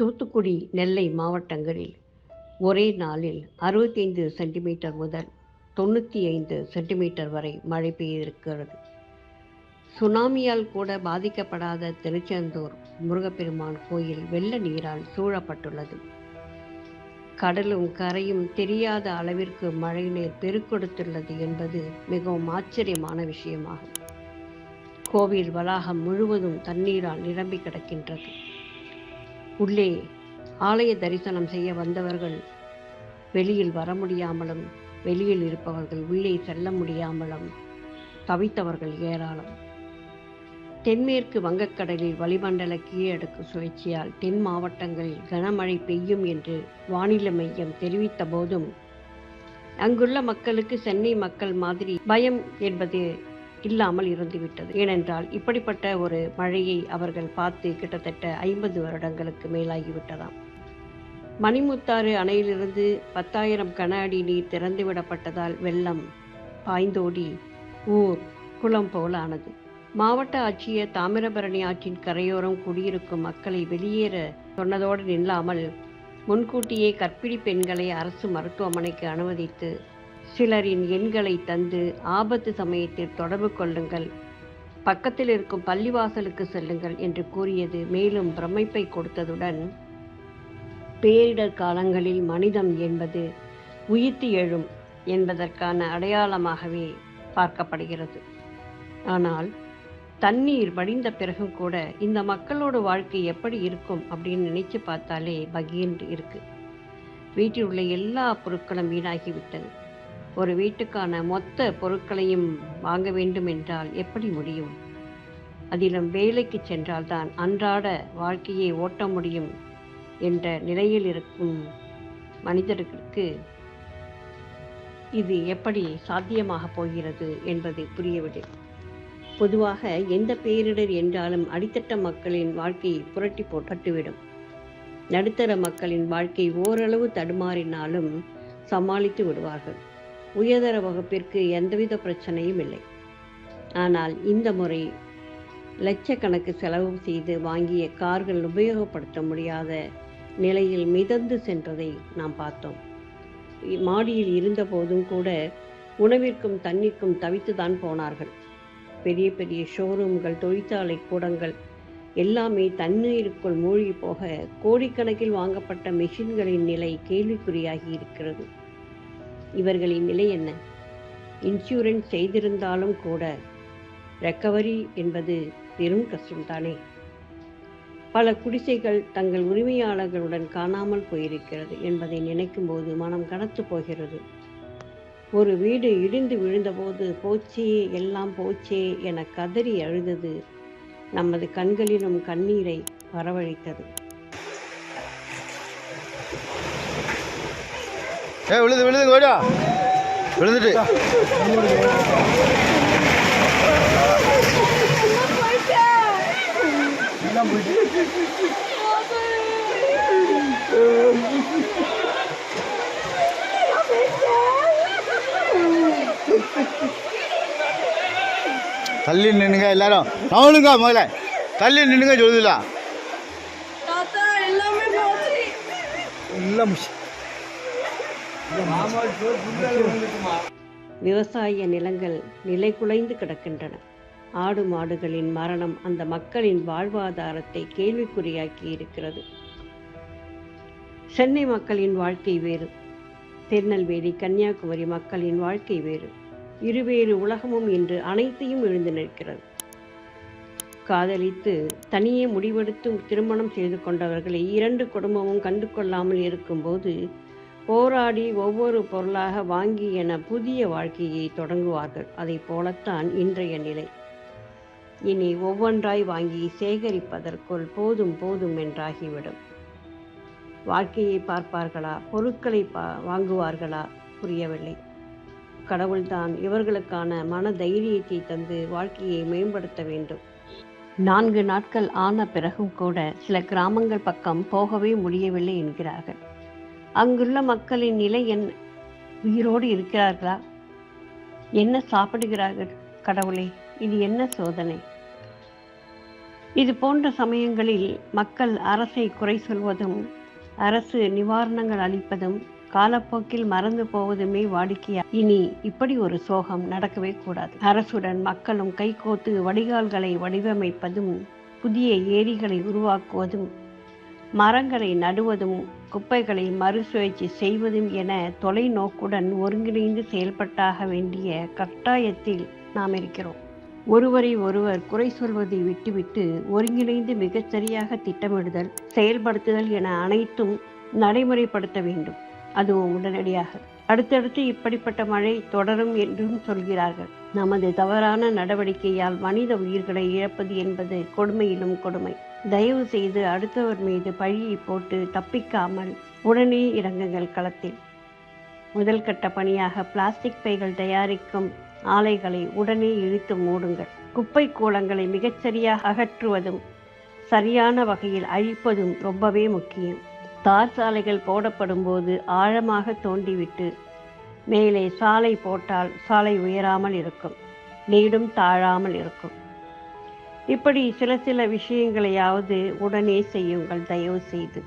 தூத்துக்குடி நெல்லை மாவட்டங்களில் ஒரே நாளில் அறுபத்தைந்து சென்டிமீட்டர் முதல் தொண்ணூற்றி ஐந்து சென்டிமீட்டர் வரை மழை பெய்திருக்கிறது. சுனாமியால் கூட பாதிக்கப்படாத திருச்செந்தூர் முருகப்பெருமான் கோயில் வெள்ள நீரால் சூழப்பட்டுள்ளது. கடலும் கரையும் தெரியாத அளவிற்கு மழைநீர் பெருக்கெடுத்துள்ளது என்பது மிகவும் ஆச்சரியமான விஷயமாகும். கோவில் வளாகம் முழுவதும் தண்ணீரால் நிரம்பி கிடக்கின்றது. உள்ளே ஆலய தரிசனம் செய்ய வந்தவர்கள் வெளியில் வர முடியாமலும் வெளியில் இருப்பவர்கள் உள்ளே செல்ல முடியாமலும் தவித்தவர்கள் ஏராளம். தென்மேற்கு வங்கக்கடலில் வளிமண்டல கீழடுக்கு சுழற்சியால் தென் மாவட்டங்களில் கனமழை பெய்யும் என்று வானிலை மையம் தெரிவித்த போதும் அங்குள்ள மக்களுக்கு சென்னை மக்கள் மாதிரி பயம் என்பது இல்லாமல் இருந்துவிட்டது. ஏனென்றால் இப்படிப்பட்ட ஒரு மழையை அவர்கள் பார்த்து கிட்டத்தட்ட ஐம்பது வருடங்களுக்கு மேலாகிவிட்டதாம். மணிமுத்தாறு அணையிலிருந்து பத்தாயிரம் கன அடி நீர் திறந்துவிடப்பட்டதால் வெள்ளம் பாய்ந்தோடி ஊர் குளம் போல ஆனது. மாவட்ட ஆட்சியர் தாமிரபரணி ஆற்றின் கரையோரம் குடியிருக்கும் மக்களை வெளியேற சொன்னதோடு நில்லாமல் முன்கூட்டியே கற்பிடி பெண்களை அரசு மருத்துவமனைக்கு அனுமதித்து சிலரின் எண்களை தந்து ஆபத்து சமயத்தில் தொடர்பு கொள்ளுங்கள். பக்கத்தில் இருக்கும் பள்ளிவாசலுக்கு செல்லுங்கள் என்று கூறியது மேலும் பிரமிப்பை கொடுத்ததுடன் பேரிடர் காலங்களில் மனிதம் என்பது உயிர்த்து எழும் என்பதற்கான அடையாளமாகவே பார்க்கப்படுகிறது. ஆனால் தண்ணீர் வடிந்த பிறகும் கூட இந்த மக்களோட வாழ்க்கை எப்படி இருக்கும் அப்படின்னு நினைச்சு பார்த்தாலே பகீன்று இருக்கு. வீட்டில் உள்ள எல்லா பொருட்களும் வீணாகிவிட்டது. ஒரு வீட்டுக்கான மொத்த பொருட்களையும் வாங்க வேண்டும் என்றால் எப்படி முடியும்? அதிலும் வேலைக்கு சென்றால்தான் அன்றாட வாழ்க்கையை ஓட்ட முடியும் என்ற நிலையில் இருக்கும் மனிதர்களுக்கு இது எப்படி சாத்தியமாக போகிறது என்பது புரியவில்லை. பொதுவாக எந்த பேரிடர் என்றாலும் அடித்தட்ட மக்களின் வாழ்க்கையை புரட்டி போட்டுவிடும். நடுத்தர மக்களின் வாழ்க்கை ஓரளவு தடுமாறினாலும் சமாளித்து விடுவார்கள். உயர்தர வகுப்பிற்கு எந்தவித பிரச்சனையும் இல்லை. ஆனால் இந்த முறை லட்சக்கணக்கு செலவு செய்து வாங்கிய கார்கள் உபயோகப்படுத்த முடியாத நிலையில் மிதந்து சென்றதை நாம் பார்த்தோம். மாடியில் இருந்தபோதும் கூட உணவிற்கும் தண்ணீருக்கும் தவித்துதான் போனார்கள். பெரிய பெரிய ஷோரூம்கள் தொழிற்சாலை கூடங்கள் எல்லாமே தண்ணீருக்குள் மூழ்கி போக கோடிக்கணக்கில் வாங்கப்பட்ட மெஷின்களின் நிலை கேள்விக்குறியாகி இருக்கிறது. இவர்களின் நிலை என்ன? இன்சூரன்ஸ் செய்திருந்தாலும் கூட ரெக்கவரி என்பது பெரும் கஷ்டம்தானே? பல குடிசைகள் தங்கள் உரிமையாளர்களுடன் காணாமல் போயிருக்கிறது என்பதை நினைக்கும் போது மனம் கடத்து போகிறது. ஒரு வீடு இடிந்து விழுந்தபோது போச்சே எல்லாம் போச்சே என கதறி அழுதது நமது கண்களிலும் கண்ணீரை வரவழைத்தது ஏ விழுது விழுது ஓடா விழுந்துட்டு. தள்ளி நின்னுங்க எல்லாரும். நவனுங்க முதல்ல. தள்ளி நின்னுங்க சொல்லுதுல தாத்தா எல்லாமே விவசாய நிலங்கள் நிலை குலைந்து கிடக்கின்றன. ஆடு மாடுகளின் மரணம் அந்த மக்களின் வாழ்வாதாரத்தை கேள்விக்குறியாக்கி இருக்கிறது. சென்னை மக்களின் வாழ்க்கை வேறு. திருநெல்வேலி கன்னியாகுமரி மக்களின் வாழ்க்கை வேறு. இருவேறு உலகமும் இன்று அனைத்தையும் எழுந்து நிற்கிறது. காதலித்து தனியே முடிவெடுத்து திருமணம் செய்து கொண்டவர்களை இரண்டு குடும்பமும் கண்டு கொள்ளாமல் இருக்கும்போது போராடி ஒவ்வொரு பொருளாக வாங்கி என புதிய வாழ்க்கையை தொடங்குவார்கள். அதை போலத்தான் இன்றைய நிலை. இனி ஒவ்வொன்றாய் வாங்கி சேகரிப்பதற்குள் போதும் போதும் என்றாகிவிடும். வாழ்க்கையை பார்ப்பார்களா? பொருட்களை பா வாங்குவார்களா? புரியவில்லை. கடவுள்தான் இவர்களுக்கான மன தைரியத்தை தந்து வாழ்க்கையை மேம்படுத்த வேண்டும். நான்கு நாட்கள் ஆன பிறகும் கூட சில கிராமங்கள் பக்கம் போகவே முடியவில்லை என்கிறார்கள். அங்குள்ள மக்களின் நிலை என்ன உயிரோடு இருக்கிறார்களா? என்ன சாப்பிடுகிறார்கள் கடவுளே? இது என்ன சோதனை? இது போன்ற சமயங்களில் மக்கள் அரசை குறை சொல்வதும் அரசு நிவாரணங்கள் அளிப்பதும் காலப்போக்கில் மறந்து போவதுமே வாடிக்கையா? இனி இப்படி ஒரு சோகம் நடக்கவே கூடாது. அரசுடன் மக்களும் கைகோத்து வடிகால்களை வடிவமைப்பதும் புதிய ஏரிகளை உருவாக்குவதும் மரங்களை நடுவதும் குப்பைகளை மறுசுழற்சி செய்வதும் என தொலைநோக்குடன் ஒருங்கிணைந்து செயல்பட்டாக வேண்டிய கட்டாயத்தில் நாம் இருக்கிறோம். ஒருவரை ஒருவர் குறை சொல்வதை விட்டுவிட்டு ஒருங்கிணைந்து மிகச்சரியாக திட்டமிடுதல் செயல்படுத்துதல் என அனைத்தும் நடைமுறைப்படுத்த வேண்டும். அதுவும் உடனடியாக. அடுத்தடுத்து இப்படிப்பட்ட மழை தொடரும் என்றும் சொல்கிறார்கள். நமது தவறான நடவடிக்கையால் மனித உயிர்களை இழப்பது என்பது கொடுமையிலும் கொடுமை. தயவு செய்து அடுத்தவர் மீது பழியை போட்டு தப்பிக்காமல் உடனே இறங்குங்கள் களத்தில். முதல் கட்ட பணியாக பிளாஸ்டிக் பைகள் தயாரிக்கும் ஆலைகளை உடனே இழுத்து மூடுங்கள். குப்பை கூலங்களை மிகச்சரியாக அகற்றுவதும் சரியான வகையில் அழிப்பதும் ரொம்பவே முக்கியம். தார் சாலைகள் போடப்படும் போது ஆழமாக தோண்டிவிட்டு மேலே சாலை போட்டால் சாலை உயராமல் இருக்கும். நீடும் தாழாமல் இருக்கும். இப்படி சில சில விஷயங்களையாவது உடனே செய்யுங்கள் தயவு செய்து.